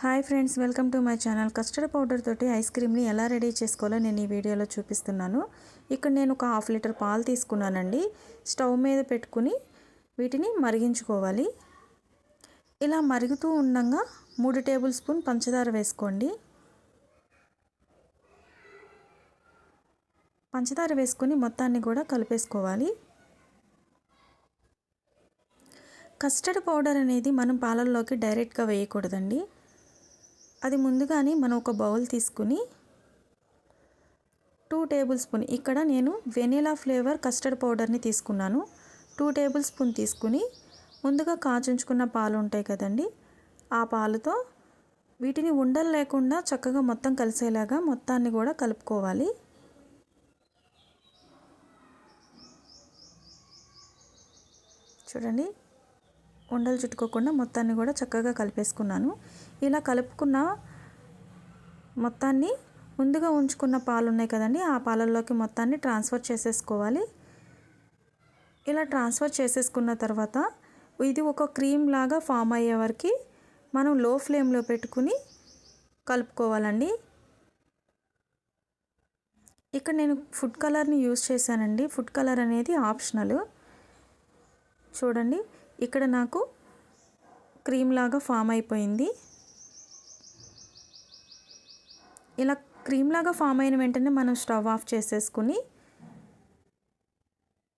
Hi friends welcome to my channel. Custard powder తోటి ice క్రీమ్ని ఎలా రెడీ చేసుకోవాలో నేను ఈ వీడియోలో చూపిస్తున్నాను. ఇక్కడ నేను ఒక హాఫ్ లీటర్ పాలు తీసుకున్నానండి. స్టవ్ మీద పెట్టుకుని వీటిని మరిగించుకోవాలి. ఇలా మరుగుతూ ఉండగా మూడు టేబుల్ స్పూన్ పంచదార వేసుకోండి. పంచదార వేసుకొని మొత్తాన్ని కూడా కలిపేసుకోవాలి. కస్టర్డ్ పౌడర్ అనేది మనం పాలల్లోకి డైరెక్ట్గా వేయకూడదండి. అది ముందుగానే మనం ఒక బౌల్ తీసుకుని టూ టేబుల్ స్పూన్ ఇక్కడ నేను వెనీలా ఫ్లేవర్ కస్టర్డ్ పౌడర్ని తీసుకున్నాను. టూ టేబుల్ స్పూన్ తీసుకుని ముందుగా కాచుంచుకున్న పాలు ఉంటాయి కదండి ఆ పాలుతో వీటిని ఉండలు లేకుండా చక్కగా మొత్తం కలిసేలాగా మొత్తాన్ని కూడా కలుపుకోవాలి. చూడండి ఉండలు చుట్టుకోకుండా మొత్తాన్ని కూడా చక్కగా కలిపేసుకున్నాను. ఇలా కలుపుకున్న మొత్తాన్ని ముందుగా ఉంచుకున్న పాలు ఉన్నాయి కదండి. ఆ పాలల్లోకి మొత్తాన్ని ట్రాన్స్ఫర్ చేసేసుకోవాలి. ఇలా ట్రాన్స్ఫర్ చేసేసుకున్న తర్వాత ఇది ఒక క్రీమ్ లాగా ఫామ్ అయ్యే వరకు మనం లో ఫ్లేమ్లో పెట్టుకుని కలుపుకోవాలండి. ఇక్కడ నేను ఫుడ్ కలర్ని యూస్ చేశానండి. ఫుడ్ కలర్ అనేది ఆప్షనల్. చూడండి ఇక్కడ నాకు క్రీమ్ లాగా ఫామ్ అయిపోయింది. ఇలా క్రీమ్ లాగా ఫామ్ అయిన వెంటనే మనం స్టవ్ ఆఫ్ చేసేసుకుని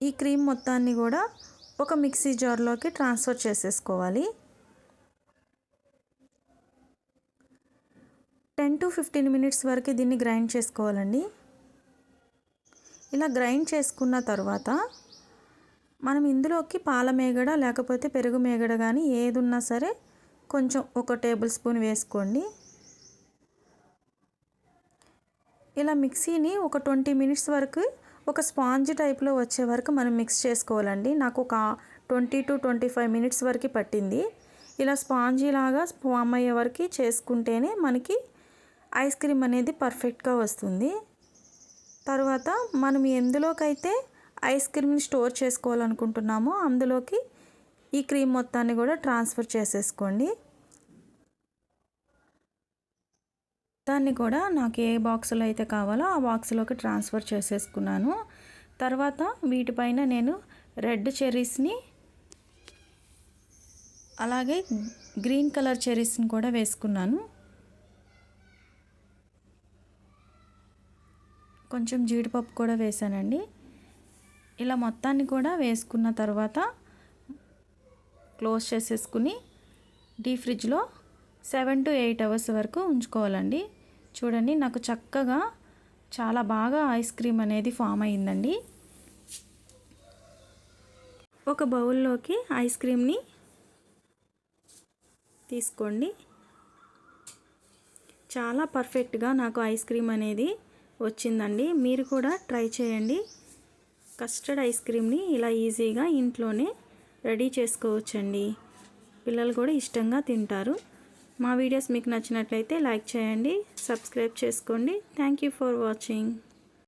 ఈ క్రీమ్ మొత్తాన్ని కూడా ఒక మిక్సీ జార్లోకి ట్రాన్స్ఫర్ చేసేసుకోవాలి. టెన్ టు ఫిఫ్టీన్ మినిట్స్ వరకు దీన్ని గ్రైండ్ చేసుకోవాలండి. ఇలా గ్రైండ్ చేసుకున్న తర్వాత మనం ఇందులోకి పాల మేగడ లేకపోతే పెరుగు మేగడ కానీ ఏది ఉన్నా సరే కొంచెం ఒక టేబుల్ స్పూన్ వేసుకోండి. ఇలా మిక్సీని ఒక ట్వంటీ మినిట్స్ వరకు ఒక స్పాంజ్ టైప్లో వచ్చే వరకు మనం మిక్స్ చేసుకోవాలండి. నాకు ఒక twenty two twenty five minutes వరకు పట్టింది. ఇలా స్పాంజీ లాగా ఫామ్ అయ్యే వరకు చేసుకుంటేనే మనకి ఐస్ క్రీమ్ అనేది పర్ఫెక్ట్గా వస్తుంది. తర్వాత మనం ఎందులోకైతే ఐస్ క్రీమ్ని స్టోర్ చేసుకోవాలనుకుంటున్నామో అందులోకి ఈ క్రీమ్ మొత్తాన్ని కూడా ట్రాన్స్ఫర్ చేసేసుకోండి. మొత్తాన్ని కూడా నాకు ఏ బాక్స్లో అయితే కావాలో ఆ బాక్స్లోకి ట్రాన్స్ఫర్ చేసేసుకున్నాను. తర్వాత వీటిపైన నేను రెడ్ చెర్రీస్ని అలాగే గ్రీన్ కలర్ చెర్రీస్ని కూడా వేసుకున్నాను. కొంచెం జీడిపప్పు కూడా వేసానండి. ఇలా మొత్తాన్ని కూడా వేసుకున్న తర్వాత క్లోజ్ చేసేసుకుని డీ ఫ్రిడ్జ్లో సెవెన్ టు ఎయిట్ అవర్స్ వరకు ఉంచుకోవాలండి. చూడండి నాకు చక్కగా చాలా బాగా ఐస్ క్రీమ్ అనేది ఫామ్ అయిందండి ఒక బౌల్లోకి ఐస్ క్రీమ్ని తీసుకోండి. చాలా పర్ఫెక్ట్గా నాకు ఐస్ క్రీమ్ అనేది వచ్చిందండి. మీరు కూడా ట్రై చేయండి. కస్టర్డ్ ఐస్ క్రీమ్ని ఇలా ఈజీగా ఇంట్లోనే రెడీ చేసుకోవచ్చండి. పిల్లలు కూడా ఇష్టంగా తింటారు. మా వీడియోస్ మీకు నచ్చినట్లయితే లైక్ చేయండి సబ్స్క్రైబ్ చేసుకోండి. Thank you for watching